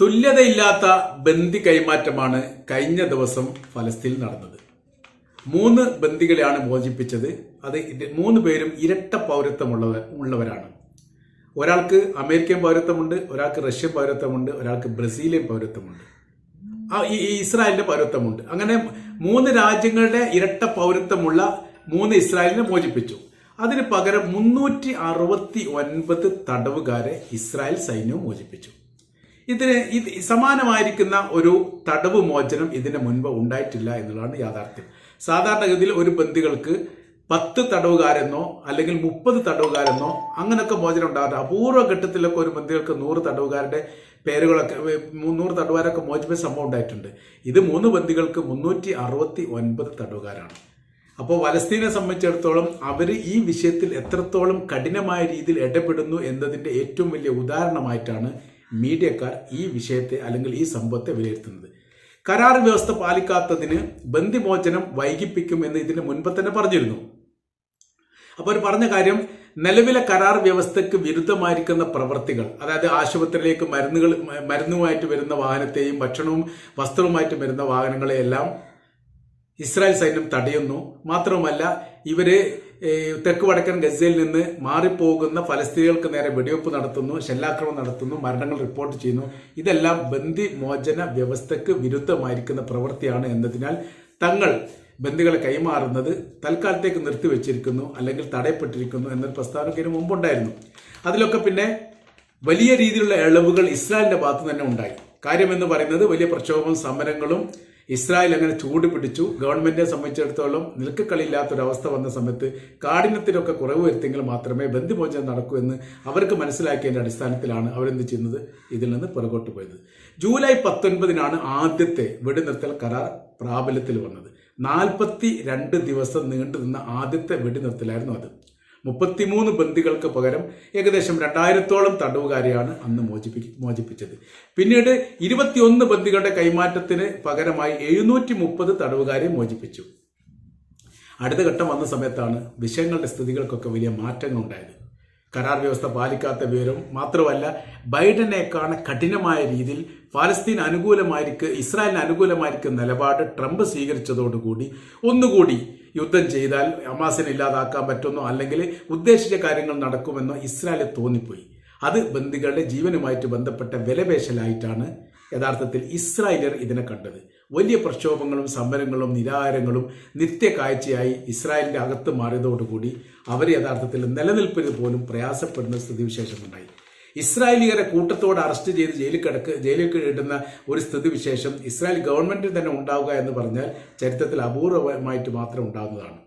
തുല്യതയില്ലാത്ത ബന്ദി കൈമാറ്റമാണ് കഴിഞ്ഞ ദിവസം ഫലസ്തീനിൽ നടന്നത്. മൂന്ന് ബന്ദികളെയാണ് മോചിപ്പിച്ചത്. അത് മൂന്ന് പേരും ഇരട്ട പൗരത്വമുള്ളവർ ഉള്ളവരാണ്. ഒരാൾക്ക് അമേരിക്കൻ പൗരത്വമുണ്ട് ഒരാൾക്ക് റഷ്യൻ പൗരത്വമുണ്ട് ഒരാൾക്ക് ബ്രസീലിയൻ പൗരത്വമുണ്ട്. ഈ ഇസ്രായേലിന്റെ പൗരത്വമുണ്ട്. അങ്ങനെ മൂന്ന് രാജ്യങ്ങളുടെ ഇരട്ട പൗരത്വമുള്ള മൂന്ന് ഇസ്രായേലിനെ മോചിപ്പിച്ചു. അതിന് പകരം മുന്നൂറ്റി അറുപത്തി ഒൻപത് തടവുകാരെ ഇസ്രായേൽ സൈന്യവും മോചിപ്പിച്ചു. ഇതിന് ഇത് സമാനമായിരിക്കുന്ന ഒരു തടവ് മോചനം ഇതിന് മുൻപ് ഉണ്ടായിട്ടില്ല എന്നുള്ളതാണ് യാഥാർത്ഥ്യം. സാധാരണഗതിയിൽ ഒരു ബന്ദികൾക്ക് പത്ത് തടവുകാരെന്നോ അല്ലെങ്കിൽ മുപ്പത് തടവുകാരെന്നോ അങ്ങനെയൊക്കെ മോചനം ഉണ്ടാകാറുണ്ട് അപൂർവ ഘട്ടത്തിലൊക്കെ ഒരു ബന്ദികൾക്ക് നൂറ് തടവുകാരുടെ പേരുകളൊക്കെ മുന്നൂറ് നൂറ് തടവുകാരൊക്കെ മോചിപ്പിച്ച സംഭവം ഉണ്ടായിട്ടുണ്ട്. ഇത് മൂന്ന് ബന്ദികൾക്ക് മുന്നൂറ്റി അറുപത്തി ഒൻപത് തടവുകാരാണ്. അപ്പോൾ പലസ്തീനെ സംബന്ധിച്ചിടത്തോളം അവർ ഈ വിഷയത്തിൽ എത്രത്തോളം കഠിനമായ രീതിയിൽ ഇടപെടുന്നു എന്നതിന്റെ ഏറ്റവും വലിയ ഉദാഹരണമായിട്ടാണ് മീഡിയക്കാർ ഈ വിഷയത്തെ അല്ലെങ്കിൽ ഈ സംഭവത്തെ വിലയിരുത്തുന്നത്. കരാർ വ്യവസ്ഥ പാലിക്കാത്തതിന് ബന്ധിമോചനം വൈകിപ്പിക്കും എന്ന് ഇതിന് മുൻപ് തന്നെ പറഞ്ഞിരുന്നു. അപ്പോൾ ഒരു പറഞ്ഞ കാര്യം നിലവിലെ കരാർ വ്യവസ്ഥയ്ക്ക് വിരുദ്ധമായിരിക്കുന്ന പ്രവർത്തികൾ അതായത് ആശുപത്രിയിലേക്ക് മരുന്നുകൾ മരുന്നുമായിട്ട് വരുന്ന വാഹനത്തെയും ഭക്ഷണവും വസ്ത്രവുമായിട്ട് വരുന്ന വാഹനങ്ങളെയെല്ലാം ഇസ്രായേൽ സൈന്യം തടയുന്നു. മാത്രവുമല്ല ഇവർ തെക്ക് വടക്കൻ ഗസയിൽ നിന്ന് മാറിപ്പോകുന്ന ഫലസ്തീനികൾക്ക് നേരെ വെടിവെപ്പ് നടത്തുന്നു ഷെല്ലാക്രമണം നടത്തുന്നു മരണങ്ങൾ റിപ്പോർട്ട് ചെയ്യുന്നു. ഇതെല്ലാം ബന്ദി മോചന വ്യവസ്ഥയ്ക്ക് വിരുദ്ധമായിരിക്കുന്ന പ്രവൃത്തിയാണ് എന്നതിനാൽ തങ്ങൾ ബന്ദികളെ കൈമാറുന്നത് തൽക്കാലത്തേക്ക് നിർത്തിവെച്ചിരിക്കുന്നു അല്ലെങ്കിൽ തടയപ്പെട്ടിരിക്കുന്നു എന്നൊരു പ്രസ്താവന ഇതിനു മുമ്പുണ്ടായിരുന്നു. അതിലൊക്കെ പിന്നെ വലിയ രീതിയിലുള്ള ഇളവുകൾ ഇസ്രായേലിന്റെ ഭാഗത്ത് തന്നെ ഉണ്ടായി. കാര്യമെന്ന് പറയുന്നത് വലിയ പ്രക്ഷോഭവും സമരങ്ങളും ഇസ്രായേൽ അങ്ങനെ ചൂട് പിടിച്ചു ഗവൺമെന്റിനെ സംബന്ധിച്ചിടത്തോളം നിൽക്കക്കളിയില്ലാത്തൊരവസ്ഥ വന്ന സമയത്ത് കാഠിന്യത്തിനൊക്കെ കുറവ് വരുത്തിയെങ്കിൽ മാത്രമേ ബന്ധുമോചനം നടക്കൂ എന്ന് അവർക്ക് മനസ്സിലാക്കിയതിന്റെ അടിസ്ഥാനത്തിലാണ് അവരെന്ത് ചെയ്യുന്നത്? ഇതിൽ നിന്ന് പുറകോട്ട് പോയത്. ജൂലൈ പത്തൊൻപതിനാണ് ആദ്യത്തെ വെടിനിർത്തൽ കരാർ പ്രാബല്യത്തിൽ വന്നത്. നാൽപ്പത്തി രണ്ട് ദിവസം നീണ്ടു നിന്ന ആദ്യത്തെ വെടിനിർത്തലായിരുന്നു അത്. മുപ്പത്തിമൂന്ന് ബന്ദികൾക്ക് പകരം ഏകദേശം രണ്ടായിരത്തോളം തടവുകാരെയാണ് അന്ന് മോചിപ്പി മോചിപ്പിച്ചത്. പിന്നീട് ഇരുപത്തിയൊന്ന് ബന്ദികളുടെ കൈമാറ്റത്തിന് പകരമായി എഴുന്നൂറ്റി മുപ്പത് തടവുകാരെ മോചിപ്പിച്ചു. അടുത്ത ഘട്ടം വന്ന സമയത്താണ് വിഷയങ്ങളുടെ സ്ഥിതികൾക്കൊക്കെ വലിയ മാറ്റങ്ങൾ ഉണ്ടായത് കരാർ വ്യവസ്ഥ പാലിക്കാത്ത വിവരം മാത്രമല്ല ബൈഡനേക്കാണ് കഠിനമായ രീതിയിൽ ഫലസ്തീൻ അനുകൂലമായിരിക്കും ഇസ്രായേലിന് അനുകൂലമായിരിക്കും നിലപാട് ട്രംപ് സ്വീകരിച്ചതോടുകൂടി ഒന്നുകൂടി യുദ്ധം ചെയ്താൽ അമാസിനെ ഇല്ലാതാക്കാൻ പറ്റുമെന്നോ അല്ലെങ്കിൽ ഉദ്ദേശിച്ച കാര്യങ്ങൾ നടക്കുമെന്നോ ഇസ്രായേൽ തോന്നിപ്പോയി. അത് ബന്ദികളുടെ ജീവനുമായിട്ട് ബന്ധപ്പെട്ട വിലപേശലായിട്ടാണ് യഥാർത്ഥത്തിൽ ഇസ്രായേലിയർ ഇതിനെ കണ്ടത്. വലിയ പ്രക്ഷോഭങ്ങളും സമരങ്ങളും നിരാഹാരങ്ങളും നിത്യകാഴ്ചയായി ഇസ്രായേലിന്റെ അകത്ത് മാറിയതോടുകൂടി അവർ യഥാർത്ഥത്തിൽ നിലനിൽപ്പിന് പോലും പ്രയാസപ്പെടുന്ന സ്ഥിതിവിശേഷമുണ്ടായി. ഇസ്രായേലിയരെ കൂട്ടത്തോടെ അറസ്റ്റ് ചെയ്ത് ജയിലിൽ കിടക്ക് ജയിലിൽ കിടുന്ന ഒരു സ്ഥിതിവിശേഷം ഇസ്രായേൽ ഗവൺമെന്റിൽ തന്നെ ഉണ്ടാവുക എന്ന് പറഞ്ഞാൽ ചരിത്രത്തിൽ അപൂർവമായിട്ട് മാത്രം ഉണ്ടാകുന്നതാണ്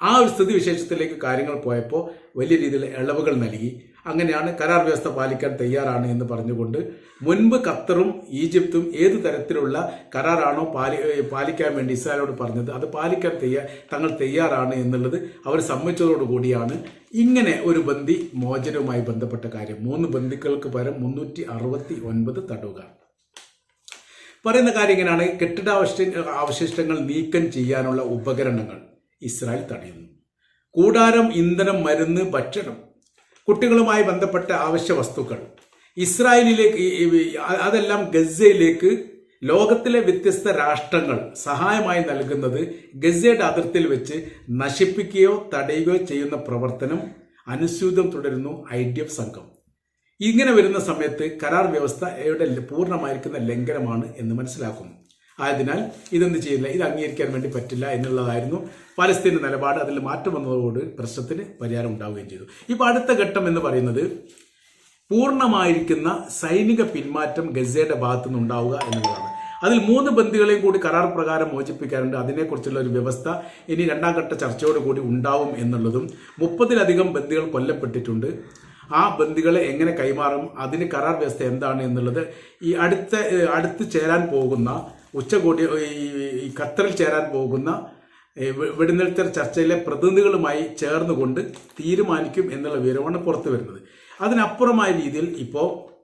ആ ഒരു സ്ഥിതി വിശേഷത്തിലേക്ക് കാര്യങ്ങൾ പോയപ്പോൾ വലിയ രീതിയിൽ ഇളവുകൾ നൽകി. അങ്ങനെയാണ് കരാർ വ്യവസ്ഥ പാലിക്കാൻ തയ്യാറാണ് എന്ന് പറഞ്ഞുകൊണ്ട് മുൻപ് ഖത്തറും ഈജിപ്തും ഏത് തരത്തിലുള്ള കരാറാണോ പാലി പാലിക്കാൻ വേണ്ടി ഇസ്രായേലോട് പറഞ്ഞത് അത് പാലിക്കാൻ തയ്യാ തങ്ങൾ തയ്യാറാണ് എന്നുള്ളത് അവർ സമ്മതിച്ചതോടുകൂടിയാണ് ഇങ്ങനെ ഒരു ബന്ദി മോചനവുമായി ബന്ധപ്പെട്ട കാര്യം. മൂന്ന് ബന്ദികൾക്ക് പകരം മുന്നൂറ്റി അറുപത്തി ഒൻപത് തടവുക പറയുന്ന കാര്യം ഇങ്ങനെയാണ്. കെട്ടിടാവശിഷ്ട അവശിഷ്ടങ്ങൾ നീക്കം ചെയ്യാനുള്ള ഉപകരണങ്ങൾ. ഇസ്രായേൽ തടയുന്നു. കൂടാരം ഇന്ധനം മരുന്ന് ഭക്ഷണം കുട്ടികളുമായി ബന്ധപ്പെട്ട ആവശ്യ വസ്തുക്കൾ ഇസ്രായേലിലേക്ക് അതെല്ലാം ഗസയിലേക്ക് ലോകത്തിലെ വ്യത്യസ്ത രാഷ്ട്രങ്ങൾ സഹായമായി നൽകുന്നത് ഗസയുടെ അതിർത്തിയിൽ വെച്ച് നശിപ്പിക്കുകയോ തടയുകയോ ചെയ്യുന്ന പ്രവർത്തനം അനുസ്യൂതം തുടരുന്നു ഐ ഡി എഫ് സംഘം. ഇങ്ങനെ വരുന്ന സമയത്ത് കരാർ വ്യവസ്ഥയുടെ പൂർണമായിരിക്കുന്ന ലംഘനമാണ് എന്ന് മനസ്സിലാക്കുന്നു. ആയതിനാൽ ഇതൊന്നും ചെയ്യില്ല ഇത് അംഗീകരിക്കാൻ വേണ്ടി പറ്റില്ല എന്നുള്ളതായിരുന്നു. പലസ്തീന്റെ നിലപാട് അതിൽ മാറ്റം വന്നതോട് പ്രശ്നത്തിന് പരിഹാരം ഉണ്ടാവുകയും ചെയ്തു. ഇപ്പൊ അടുത്ത ഘട്ടം എന്ന് പറയുന്നത് പൂർണമായിരിക്കുന്ന സൈനിക പിന്മാറ്റം ഗസയുടെ ഭാഗത്തു നിന്നുണ്ടാവുക എന്നുള്ളതാണ്. അതിൽ മൂന്ന് ബന്ദികളെയും കൂടി കരാർ പ്രകാരം മോചിപ്പിക്കാറുണ്ട്. അതിനെക്കുറിച്ചുള്ള ഒരു വ്യവസ്ഥ ഇനി രണ്ടാം ഘട്ട ചർച്ചയോടുകൂടി ഉണ്ടാവും എന്നുള്ളതും മുപ്പതിലധികം ബന്ധികൾ കൊല്ലപ്പെട്ടിട്ടുണ്ട്. ആ ബന്ദികളെ എങ്ങനെ കൈമാറും അതിന് കരാർ വ്യവസ്ഥ എന്താണ് എന്നുള്ളത് ഈ അടുത്ത അടുത്ത് ചേരാൻ പോകുന്ന ഉച്ചകോടി ഈ ഖത്തറിൽ ചേരാൻ പോകുന്ന വെടിനിർത്തൽ ചർച്ചയിലെ പ്രതിനിധികളുമായി ചേർന്നുകൊണ്ട് തീരുമാനിക്കും എന്നുള്ള വിവരമാണ് പുറത്തു വരുന്നത്. അതിനപ്പുറമായ രീതിയിൽ ഇപ്പോൾ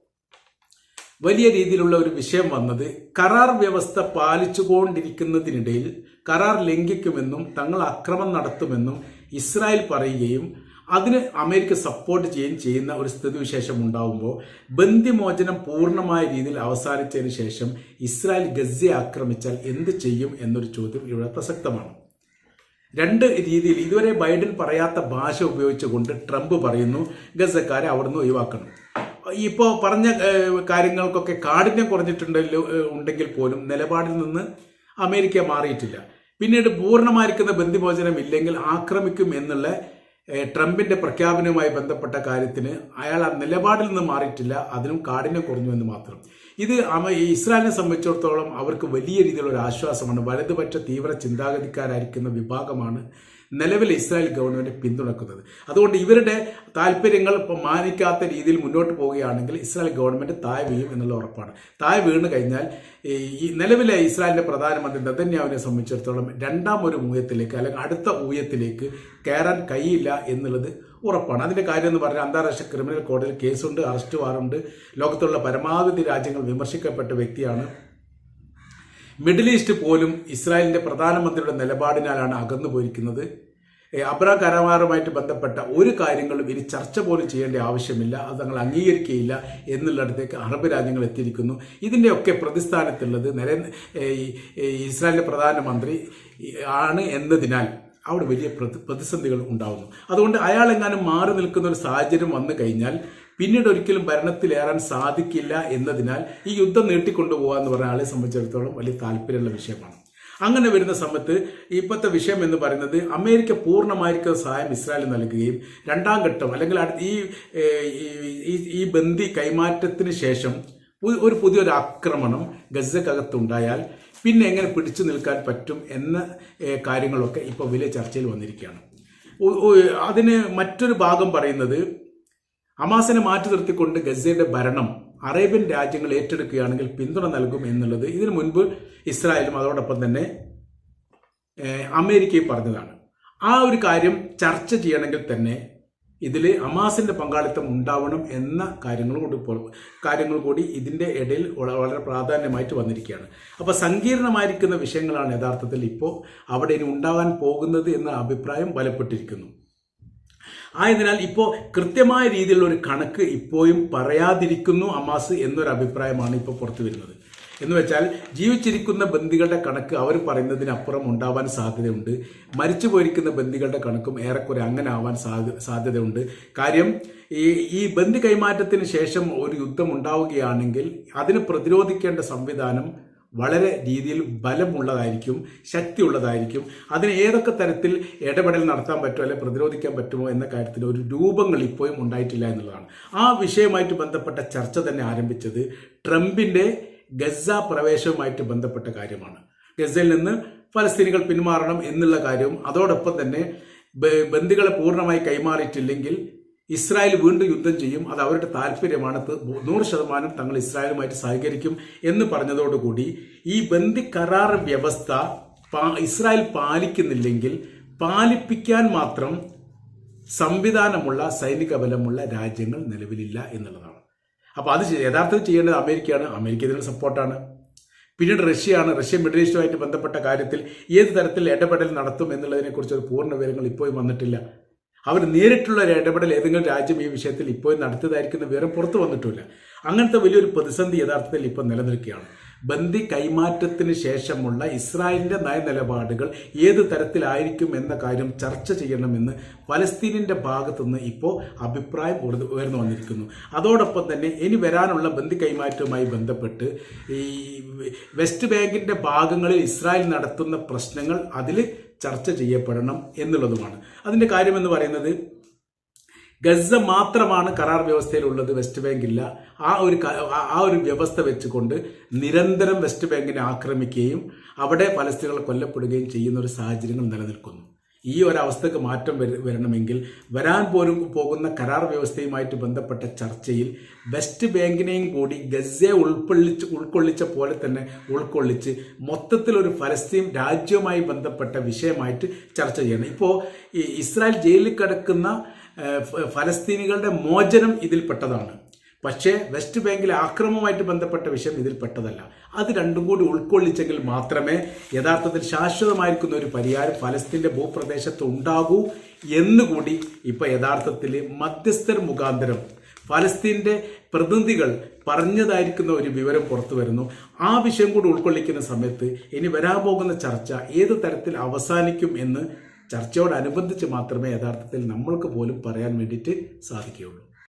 വലിയ രീതിയിലുള്ള ഒരു വിഷയം വന്നത് കരാർ വ്യവസ്ഥ പാലിച്ചുകൊണ്ടിരിക്കുന്നതിനിടയിൽ കരാർ ലംഘിക്കുമെന്നും തങ്ങൾ അക്രമം നടത്തുമെന്നും ഇസ്രായേൽ പറയുകയും അതിന് അമേരിക്ക സപ്പോർട്ട് ചെയ്യുകയും ചെയ്യുന്ന ഒരു സ്ഥിതിവിശേഷം ഉണ്ടാകുമ്പോൾ ബന്ധിമോചനം പൂർണമായ രീതിയിൽ അവസാനിച്ചതിന് ശേഷം ഇസ്രായേൽ ഗസയെ ആക്രമിച്ചാൽ എന്ത് ചെയ്യും എന്നൊരു ചോദ്യം ഇവിടെ പ്രസക്തമാണ്. രണ്ട് രീതിയിൽ ഇതുവരെ ബൈഡൻ പറയാത്ത ഭാഷ ഉപയോഗിച്ചുകൊണ്ട് ട്രംപ് പറയുന്നു ഗസക്കാരെ അവിടുന്ന് ഒഴിവാക്കണം. ഇപ്പോൾ പറഞ്ഞ കാര്യങ്ങൾക്കൊക്കെ കാഠിന്യം കുറഞ്ഞിട്ടുണ്ടല്ലോ ഉണ്ടെങ്കിൽ പോലും നിലപാടിൽ നിന്ന് അമേരിക്ക മാറിയിട്ടില്ല. പിന്നീട് പൂർണമായിരിക്കുന്ന ബന്ധിമോചനം ഇല്ലെങ്കിൽ ആക്രമിക്കും എന്നുള്ള ട്രംപിന്റെ പ്രഖ്യാപനവുമായി ബന്ധപ്പെട്ട കാര്യത്തിന് അയാൾ ആ നിലപാടിൽ നിന്ന് മാറിയിട്ടില്ല അതിനും കാഠിന്യം കുറഞ്ഞു എന്ന് മാത്രം. ഇത് ഇസ്രായേലിനെ സംബന്ധിച്ചിടത്തോളം അവർക്ക് വലിയ രീതിയിലുള്ള ഒരു ആശ്വാസമാണ്. വലതുപക്ഷ തീവ്ര ചിന്താഗതിക്കാരായിരിക്കുന്ന വിഭാഗമാണ് നിലവിലെ ഇസ്രായേൽ ഗവൺമെന്റ് പിന്തുണക്കുന്നത്. അതുകൊണ്ട് ഇവരുടെ താല്പര്യങ്ങൾ ഇപ്പം മാനിക്കാത്ത രീതിയിൽ മുന്നോട്ട് പോവുകയാണെങ്കിൽ ഇസ്രായേൽ ഗവൺമെന്റ് താഴെ വീഴും എന്നുള്ള ഉറപ്പാണ്. താഴെ വീണ് കഴിഞ്ഞാൽ ഈ നിലവിലെ ഇസ്രായേലിന്റെ പ്രധാനമന്ത്രി നെതന്യാവിനെ സംബന്ധിച്ചിടത്തോളം രണ്ടാം ഒരു ഊയത്തിലേക്ക് അല്ലെങ്കിൽ അടുത്ത ഊയത്തിലേക്ക് കയറാൻ കഴിയില്ല എന്നുള്ളത് ഉറപ്പാണ്. അതിന്റെ കാര്യം എന്ന് പറഞ്ഞാൽ അന്താരാഷ്ട്ര ക്രിമിനൽ കോടതിയിൽ കേസുണ്ട് അറസ്റ്റ് വാറുണ്ട്. ലോകത്തുള്ള പരമാവധി രാജ്യങ്ങൾ വിമർശിക്കപ്പെട്ട വ്യക്തിയാണ് മിഡിൽ ഈസ്റ്റ് പോലും ഇസ്രായേലിന്റെ പ്രധാനമന്ത്രിയുടെ നിലപാടിനാലാണ് അകന്നു പോയിരിക്കുന്നത്. അബ്രാം കരാറുമായിട്ട് ബന്ധപ്പെട്ട ഒരു കാര്യങ്ങളും ഇനി ചർച്ച പോലും ചെയ്യേണ്ട ആവശ്യമില്ല. അത് തങ്ങൾ അംഗീകരിക്കുകയില്ല എന്നുള്ളിടത്തേക്ക് അറബ് രാജ്യങ്ങൾ എത്തിയിരിക്കുന്നു. ഇതിന്റെയൊക്കെ പ്രതിസ്ഥാനത്തുള്ളത് നരേന്ദ്ര ഇസ്രായേലിന്റെ പ്രധാനമന്ത്രി ആണ് എന്നതിനാൽ അവിടെ വലിയ പ്രതി- പ്രതിസന്ധികൾ ഉണ്ടാകുന്നു അതുകൊണ്ട് അയാൾ എങ്ങാനും മാറി നിൽക്കുന്ന ഒരു സാഹചര്യം വന്നു കഴിഞ്ഞാൽ പിന്നീട് ഒരിക്കലും ഭരണത്തിലേറാൻ സാധിക്കില്ല എന്നതിനാൽ ഈ യുദ്ധം നീട്ടിക്കൊണ്ടുപോകുക എന്ന് പറഞ്ഞ ആളെ സംബന്ധിച്ചിടത്തോളം വലിയ താല്പര്യമുള്ള വിഷയമാണ്. അങ്ങനെ വരുന്ന സമയത്ത് ഇപ്പോഴത്തെ വിഷയം എന്ന് പറയുന്നത് അമേരിക്ക പൂർണമായിരിക്കുന്ന സഹായം ഇസ്രായേൽ നൽകുകയും രണ്ടാം ഘട്ടം അല്ലെങ്കിൽ ഈ ഈ- ബന്ദി കൈമാറ്റത്തിന് ശേഷം ഒരു പുതിയൊരു ആക്രമണം ഗസക്കകത്തുണ്ടായാൽ പിന്നെ എങ്ങനെ പിടിച്ചു നിൽക്കാൻ പറ്റും എന്ന കാര്യങ്ങളൊക്കെ ഇപ്പോൾ വലിയ ചർച്ചയിൽ വന്നിരിക്കുകയാണ്. അതിന് മറ്റൊരു ഭാഗം പറയുന്നത് ഹമാസിനെ മാറ്റി നിർത്തിക്കൊണ്ട് ഗസയുടെ ഭരണം അറേബ്യൻ രാജ്യങ്ങൾ ഏറ്റെടുക്കുകയാണെങ്കിൽ പിന്തുണ നൽകും എന്നുള്ളത് ഇതിനു മുൻപ് ഇസ്രായേലും അതോടൊപ്പം തന്നെ അമേരിക്കയും പറഞ്ഞതാണ്. ആ ഒരു കാര്യം ചർച്ച ചെയ്യണമെങ്കിൽ തന്നെ ഇതിൽ അമാസിന്റെ പങ്കാളിത്തം ഉണ്ടാവണം എന്ന കാര്യങ്ങൾ കൂടി കാര്യങ്ങൾ കൂടി ഇതിന്റെ ഇടയിൽ വളരെ പ്രാധാന്യമായിട്ട് വന്നിരിക്കുകയാണ്. അപ്പോൾ സങ്കീർണമായിരിക്കുന്ന വിഷയങ്ങളാണ് യഥാർത്ഥത്തിൽ ഇപ്പോൾ അവിടെ ഇനി ഉണ്ടാവാൻ പോകുന്നത് എന്ന അഭിപ്രായം ബലപ്പെട്ടിരിക്കുന്നു. ആയതിനാൽ ഇപ്പോൾ കൃത്യമായ രീതിയിലുള്ള ഒരു കണക്ക് ഇപ്പോഴും പറയാതിരിക്കുന്നു അമാസ് എന്നൊരു അഭിപ്രായമാണ് ഇപ്പോൾ പുറത്തു വരുന്നത്. എന്ന് വെച്ചാൽ ജീവിച്ചിരിക്കുന്ന ബന്ധികളുടെ കണക്ക് അവർ പറയുന്നതിനപ്പുറം ഉണ്ടാവാൻ സാധ്യതയുണ്ട്. മരിച്ചു പോയിരിക്കുന്ന ബന്ദികളുടെ കണക്കും ഏറെക്കുറെ അങ്ങനെ ആവാൻ സാധ്യതയുണ്ട്. കാര്യം ഈ ഈ ബന്ധി കൈമാറ്റത്തിന് ശേഷം ഒരു യുദ്ധം ഉണ്ടാവുകയാണെങ്കിൽ അതിന് പ്രതിരോധിക്കേണ്ട സംവിധാനം വളരെ രീതിയിൽ ബലമുള്ളതായിരിക്കും ശക്തിയുള്ളതായിരിക്കും. അതിന് ഏതൊക്കെ തരത്തിൽ ഇടപെടൽ നടത്താൻ പറ്റുമോ അല്ലെങ്കിൽ പ്രതിരോധിക്കാൻ പറ്റുമോ എന്ന കാര്യത്തിൽ ഒരു രൂപങ്ങൾ ഇപ്പോഴും ഉണ്ടായിട്ടില്ല എന്നുള്ളതാണ്. ആ വിഷയമായിട്ട് ബന്ധപ്പെട്ട ചർച്ച തന്നെ ആരംഭിച്ചത് ട്രംപിന്റെ ഗസ പ്രവേശവുമായിട്ട് ബന്ധപ്പെട്ട കാര്യമാണ്. ഗസയിൽ നിന്ന് ഫലസ്തീനികൾ പിന്മാറണം എന്നുള്ള കാര്യവും അതോടൊപ്പം തന്നെ ബന്ദികളെ പൂർണമായി കൈമാറിയിട്ടില്ലെങ്കിൽ ഇസ്രായേൽ വീണ്ടും യുദ്ധം ചെയ്യും. അത് അവരുടെ താല്പര്യമാണ്. നൂറ് ശതമാനം തങ്ങൾ ഇസ്രായേലുമായിട്ട് സഹകരിക്കും എന്ന് പറഞ്ഞതോടുകൂടി ഈ ബന്ദി കരാർ വ്യവസ്ഥ ഇസ്രായേൽ പാലിക്കുന്നില്ലെങ്കിൽ പാലിപ്പിക്കാൻ മാത്രം സംവിധാനമുള്ള സൈനിക ബലമുള്ള രാജ്യങ്ങൾ നിലവിലില്ല എന്നുള്ളതാണ്. അപ്പോൾ അത് യഥാർത്ഥത്തിൽ ചെയ്യേണ്ടത് അമേരിക്കയാണ്. അമേരിക്ക ഇതിന് സപ്പോർട്ടാണ്. പിന്നീട് റഷ്യയാണ്. റഷ്യ മിഡിൽ ഈസ്റ്റുമായിട്ട് ബന്ധപ്പെട്ട കാര്യത്തിൽ ഏത് തരത്തിൽ ഇടപെടൽ നടത്തും എന്നുള്ളതിനെക്കുറിച്ച് ഒരു പൂർണ വിവരങ്ങൾ ഇപ്പോഴും വന്നിട്ടില്ല. അവർ നേരിട്ടുള്ള ഒരു ഇടപെടൽ ഏതെങ്കിലും രാജ്യം ഈ വിഷയത്തിൽ ഇപ്പോഴും നടത്തിയതായിരിക്കുന്ന വിവരം പുറത്തു വന്നിട്ടില്ല അങ്ങനത്തെ വലിയൊരു പ്രതിസന്ധി യഥാർത്ഥത്തിൽ ഇപ്പോൾ നിലനിൽക്കുകയാണ്. ബന്ദി കൈമാറ്റത്തിന് ശേഷമുള്ള ഇസ്രായേലിന്റെ നയനിലപാടുകൾ ഏത് തരത്തിലായിരിക്കും എന്ന കാര്യം ചർച്ച ചെയ്യണമെന്ന് ഫലസ്തീനിന്റെ ഭാഗത്തുനിന്ന് ഇപ്പോൾ അഭിപ്രായം ഉയർന്നു വന്നിരിക്കുന്നു. അതോടൊപ്പം തന്നെ ഇനി വരാനുള്ള ബന്ദി കൈമാറ്റവുമായി ബന്ധപ്പെട്ട് ഈ വെസ്റ്റ് ബാങ്കിന്റെ ഭാഗങ്ങളിൽ ഇസ്രായേൽ നടത്തുന്ന പ്രശ്നങ്ങൾ അതിൽ ചർച്ച ചെയ്യപ്പെടണം എന്നുള്ളതുമാണ്. അതിന്റെ കാര്യമെന്ന് പറയുന്നത് ഗസ മാത്രമാണ് കരാർ വ്യവസ്ഥയിലുള്ളത് വെസ്റ്റ് ബാങ്ക് ഇല്ല ആ ഒരു ആ ഒരു വ്യവസ്ഥ വെച്ചുകൊണ്ട് നിരന്തരം വെസ്റ്റ് ബാങ്കിനെ ആക്രമിക്കുകയും അവിടെ പലസ്തീനുകൾ കൊല്ലപ്പെടുകയും ചെയ്യുന്ന ഒരു സാഹചര്യങ്ങൾ നിലനിൽക്കുന്നു. ഈ ഒരവസ്ഥക്ക് മാറ്റം വരണമെങ്കിൽ വരാൻ പോലും പോകുന്ന കരാർ വ്യവസ്ഥയുമായിട്ട് ബന്ധപ്പെട്ട ചർച്ചയിൽ വെസ്റ്റ് ബാങ്കിനെയും കൂടി ഗസയെ ഉൾക്കൊള്ളിച്ച് ഉൾക്കൊള്ളിച്ച പോലെ തന്നെ ഉൾക്കൊള്ളിച്ച് മൊത്തത്തിലൊരു ഫലസ്തീൻ രാജ്യവുമായി ബന്ധപ്പെട്ട വിഷയമായിട്ട് ചർച്ച ചെയ്യണം. ഇപ്പോൾ ഇസ്രായേൽ ജയിലിൽ കിടക്കുന്ന ഫലസ്തീനികളുടെ മോചനം ഇതിൽപ്പെട്ടതാണ്. പക്ഷേ വെസ്റ്റ് ബാങ്കിലെ ആക്രമവുമായിട്ട് ബന്ധപ്പെട്ട വിഷയം ഇതിൽ പെട്ടതല്ല. അത് രണ്ടും കൂടി ഉൾക്കൊള്ളിച്ചെങ്കിൽ മാത്രമേ യഥാർത്ഥത്തിൽ ശാശ്വതമായിരിക്കുന്ന ഒരു പരിഹാരം ഫലസ്തീന്റെ ഭൂപ്രദേശത്ത് ഉണ്ടാകൂ എന്നുകൂടി ഇപ്പം യഥാർത്ഥത്തിൽ മധ്യസ്ഥർ മുഖാന്തരം ഫലസ്തീന്റെ പ്രതിനിധികൾ പറഞ്ഞതായിരിക്കുന്ന ഒരു വിവരം പുറത്തു വരുന്നു. ആ വിഷയം കൂടി ഉൾക്കൊള്ളിക്കുന്ന സമയത്ത് ഇനി വരാൻ പോകുന്ന ചർച്ച ഏത് തരത്തിൽ അവസാനിക്കും എന്ന് ചർച്ചയോടനുബന്ധിച്ച് മാത്രമേ യഥാർത്ഥത്തിൽ നമ്മൾക്ക് പോലും പറയാൻ വേണ്ടിയിട്ട് സാധിക്കുകയുള്ളൂ.